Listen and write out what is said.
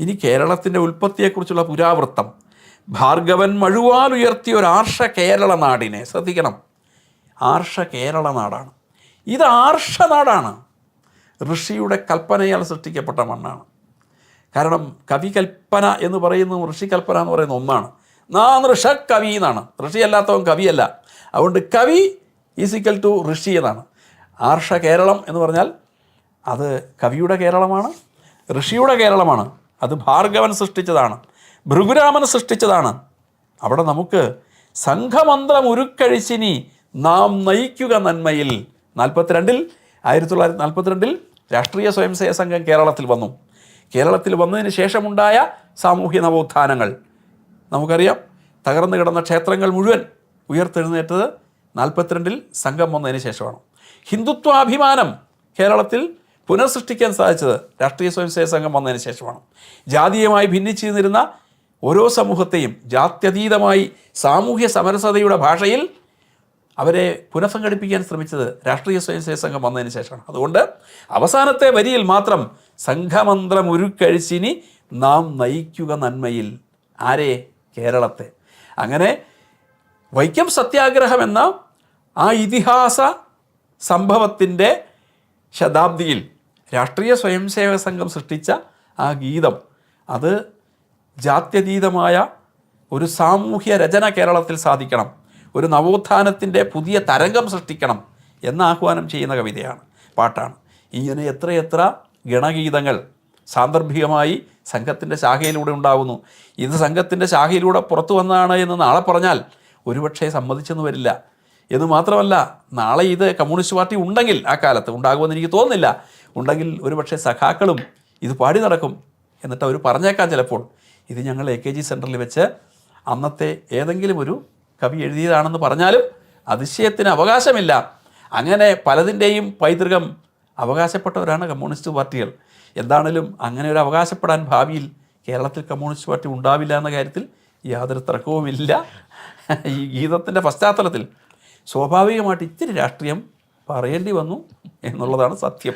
ഇനി കേരളത്തിന്റെ ഉൽപ്പത്തിയെക്കുറിച്ചുള്ള പുരാവൃത്തം. ഭാർഗവൻ മഴുവാൽ ഉയർത്തിയ ഒരു ആർഷ കേരള നാടിനെ. ശ്രദ്ധിക്കണം. ആർഷ കേരള നാടാണ്. ഇത് ആർഷ നാടാണ്. ഋഷിയുടെ കൽപ്പനയാൽ സൃഷ്ടിക്കപ്പെട്ട മണ്ണാണ്. കാരണം കവി കൽപ്പന എന്ന് പറയുന്നതും ഋഷി കൽപ്പന എന്ന് പറയുന്ന ഒന്നാണ്. നാ ഋഷ കവി എന്നാണ്. ഋഷിയല്ലാത്തവൻ കവിയല്ല. അതുകൊണ്ട് കവി ഈസിക്കൽ ടു ഋഷി എന്നാണ്. ആർഷ കേരളം എന്ന് പറഞ്ഞാൽ അത് കവിയുടെ കേരളമാണ് ഋഷിയുടെ കേരളമാണ്. അത് ഭാർഗവൻ സൃഷ്ടിച്ചതാണ് ഭൃഗുരാമൻ സൃഷ്ടിച്ചതാണ്. അവിടെ നമുക്ക് സംഘമന്ത്രം ഉരുക്കഴിച്ചിനി നാം നയിക്കുക നന്മയിൽ. നാൽപ്പത്തിരണ്ടിൽ ആയിരത്തി തൊള്ളായിരത്തി നാൽപ്പത്തിരണ്ടിൽ രാഷ്ട്രീയ സ്വയംസേവ സംഘം കേരളത്തിൽ വന്നു. കേരളത്തിൽ വന്നതിന് ശേഷമുണ്ടായ സാമൂഹ്യ നവോത്ഥാനങ്ങൾ. നമുക്കറിയാം തകർന്നു കിടന്ന ക്ഷേത്രങ്ങൾ മുഴുവൻ ഉയർത്തെഴുന്നേറ്റത് നാൽപ്പത്തിരണ്ടിൽ സംഘം വന്നതിന് ശേഷമാണ്. ഹിന്ദുത്വാഭിമാനം കേരളത്തിൽ പുനഃസൃഷ്ടിക്കാൻ സാധിച്ചത് രാഷ്ട്രീയ സ്വയംസേവക സംഘം വന്നതിന് ശേഷമാണ്. ജാതീയമായി ഭിന്നിച്ചു നിന്നിരുന്ന ഓരോ സമൂഹത്തെയും ജാത്യതീതമായി സാമൂഹ്യ സമരസതയുടെ ഭാഷയിൽ അവരെ പുനഃസംഘടിപ്പിക്കാൻ ശ്രമിച്ചത് രാഷ്ട്രീയ സ്വയംസേവക സംഘം വന്നതിന് ശേഷമാണ്. അതുകൊണ്ട് അവസാനത്തെ വരിയിൽ മാത്രം സംഘമന്ത്രം ഉരുക്കഴിച്ചിനി നാം നയിക്കുക നന്മയിൽ. ആരെ? കേരളത്തെ. അങ്ങനെ വൈക്കം സത്യാഗ്രഹം എന്ന ആ ഇതിഹാസ സംഭവത്തിന്റെ ശതാബ്ദിയിൽ രാഷ്ട്രീയ സ്വയംസേവക സംഘം സൃഷ്ടിച്ച ആ ഗീതം. അത് ജാത്യതീതമായ ഒരു സാമൂഹ്യ രചന കേരളത്തിൽ സാധിക്കണം. ഒരു നവോത്ഥാനത്തിന്റെ പുതിയ തരംഗം സൃഷ്ടിക്കണം എന്ന് ആഹ്വാനം ചെയ്യുന്ന കവിതയാണ് പാട്ടാണ്. ഇങ്ങനെ എത്രയെത്ര ഗണഗീതങ്ങൾ സാന്ദർഭികമായി സംഘത്തിന്റെ ശാഖയിലൂടെ ഉണ്ടാകുന്നു ഇത് സംഘത്തിന്റെ ശാഖയിലൂടെ പുറത്തു വന്നതാണ് എന്ന് നാളെ പറഞ്ഞാൽ ഒരുപക്ഷെ സമ്മതിച്ചെന്ന് വരില്ല. എന്ന് മാത്രമല്ല നാളെ ഇത് കമ്മ്യൂണിസ്റ്റ് പാർട്ടി ഉണ്ടെങ്കിൽ ആ കാലത്ത് ഉണ്ടാകുമെന്ന് എനിക്ക് തോന്നുന്നില്ല. ഉണ്ടെങ്കിൽ ഒരുപക്ഷെ സഖാക്കളും ഇത് പാടി നടക്കും എന്നിട്ട് അവർ പറഞ്ഞേക്കാം ചിലപ്പോൾ. ഇത് ഞങ്ങൾ എ കെ ജി സെന്ററിൽ വെച്ച് അന്നത്തെ ഏതെങ്കിലും ഒരു കവി എഴുതിയതാണെന്ന് പറഞ്ഞാലും അതിശയത്തിന് അവകാശമില്ല. അങ്ങനെ പലതിന്റെയും പൈതൃകം അവകാശപ്പെട്ടവരാണ് കമ്മ്യൂണിസ്റ്റ് പാർട്ടികൾ. എന്താണേലും അങ്ങനെ ഒരു അവകാശപ്പെടാൻ ഭാവിയിൽ കേരളത്തിൽ കമ്മ്യൂണിസ്റ്റ് പാർട്ടി ഉണ്ടാവില്ല എന്ന കാര്യത്തിൽ യാതൊരു തർക്കവുമില്ല. ഈ ഗീതത്തിന്റെ പശ്ചാത്തലത്തിൽ സ്വാഭാവികമായിട്ട് ഇത്തിരി രാഷ്ട്രീയം പറയേണ്ടി വന്നു. എന്നുള്ളതാണ് സത്യം.